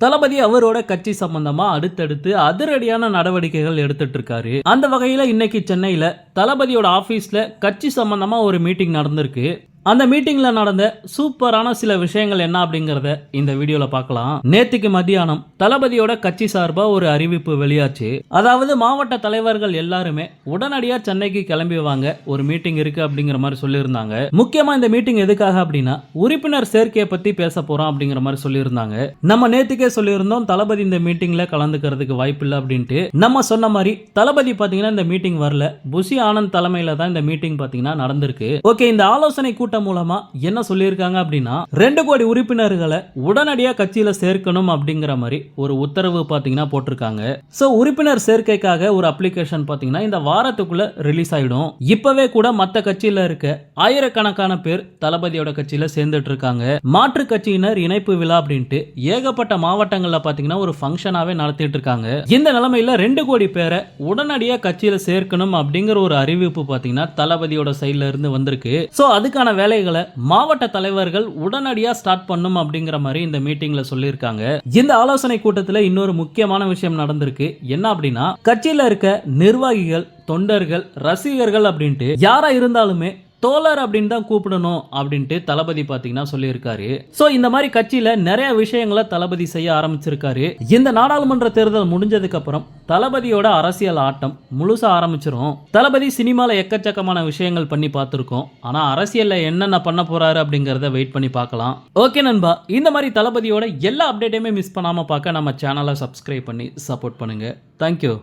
தளபதி அவரோட கட்சி சம்பந்தமா அடுத்தடுத்து அதிரடியான நடவடிக்கைகள் எடுத்துட்டு இருக்காரு அந்த வகையில இன்னைக்கு சென்னையில தளபதியோட ஆபீஸ்ல கட்சி சம்பந்தமா ஒரு மீட்டிங் நடந்திருக்கு. அந்த மீட்டிங்கில் நடந்த சூப்பரான சில விஷயங்கள் என்ன அப்படிங்கிறத இந்த வீடியோவில் பார்க்கலாம். நேத்துக்கு மத்தியானம் தளபதியோட கட்சி சார்பாக ஒரு அறிவிப்பு வெளியாச்சு. அதாவது மாவட்ட தலைவர்கள் எல்லாருமே உடனடியாக சென்னைக்கு கிளம்பி வாங்க ஒரு மீட்டிங் இருக்கு அப்படிங்கிற மாதிரி சொல்லியிருந்தாங்க. முக்கியமாக இந்த மீட்டிங் எதுக்காக அப்படின்னா உறுப்பினர் சேர்க்கையை பற்றி பேச போகிறோம் அப்படிங்கிற மாதிரி சொல்லியிருந்தாங்க. நம்ம நேத்துக்கே சொல்லியிருந்தோம் தளபதி இந்த மீட்டிங்கில் கலந்துக்கிறதுக்கு வாய்ப்பு இல்லை அப்படின்ட்டு. நம்ம சொன்ன மாதிரி தளபதி பார்த்தீங்கன்னா இந்த மீட்டிங் வரல. புஷி ஆனந்த் தலைமையில் தான் இந்த மீட்டிங் பார்த்தீங்கன்னா நடந்திருக்கு. ஓகே இந்த ஆலோசனை கூட்டம் மூலமா என்ன சொல்லியிருக்காங்க அப்படின்னா ரெண்டு கோடி உறுப்பினர்களை உடனடியா கட்சியில சேர்க்கணும் அப்படிங்கிற மாதிரி ஒரு உத்தரவு பாத்தீங்கன்னா போட்டிருக்காங்க. சோ உறுப்பினர் சேர்க்கைக்காக ஒரு அப்ளிகேஷன் பாத்தீங்கன்னா இந்த வாரத்துக்குள்ள ரிலீஸ் ஆயிடும். இப்பவே கூட மத்த கட்சியில இருக்க ஆயிரக்கணக்கான பேர் தளபதியோட கட்சியில சேர்ந்துட்டு இருக்காங்க. மாற்று கட்சியினர் இணைப்பு விழா அப்படின்ட்டு ஏகப்பட்ட மாவட்டங்கள்ல பாத்தீங்கன்னா ஒரு ஃபங்க்ஷனாவே நடத்திட்டு இருக்காங்க. இந்த நிலைமையில ரெண்டு கோடி பேரை உடனடியா கட்சியில சேர்க்கணும் அப்படிங்கிற ஒரு அறிவிப்பு பாத்தீங்கன்னா தளபதியோட சைட்ல இருந்து வந்திருக்கு. சோ அதுக்கான வேலைகளை மாவட்ட தலைவர்கள் உடனடியா ஸ்டார்ட் பண்ணும் அப்படிங்கிற மாதிரி இந்த மீட்டிங்ல சொல்லியிருக்காங்க. இந்த ஆலோசனை கூட்டத்துல இன்னொரு முக்கியமான விஷயம் நடந்திருக்கு. என்ன அப்படின்னா கட்சியில இருக்க நிர்வாகிகள் தொண்டர்கள் ரசிகர்கள் அப்படின்ட்டு யாரா இருந்தாலுமே தோழர் அப்படின்னு தான் கூப்பிடணும் அப்படின்ட்டு தளபதி பார்த்தீங்கன்னா சொல்லியிருக்காரு. ஸோ இந்த மாதிரி கட்சியில் நிறைய விஷயங்களை தளபதி செய்ய ஆரம்பிச்சிருக்காரு. இந்த நாடாளுமன்ற தேர்தல் முடிஞ்சதுக்கு அப்புறம் தளபதியோட அரசியல் ஆட்டம் முழுசா ஆரம்பிச்சிரும். தளபதி சினிமாவில் எக்கச்சக்கமான விஷயங்கள் பண்ணி பார்த்துருக்கோம். ஆனால் அரசியலில் என்னென்ன பண்ண போறாரு அப்படிங்கிறத வெயிட் பண்ணி பார்க்கலாம். ஓகே நண்பா. இந்த மாதிரி தளபதியோட எல்லா அப்டேட்டையுமே மிஸ் பண்ணாமல் பார்க்க நம்ம சேனலை சப்ஸ்கிரைப் பண்ணி சப்போர்ட் பண்ணுங்கள் தேங்க்யூ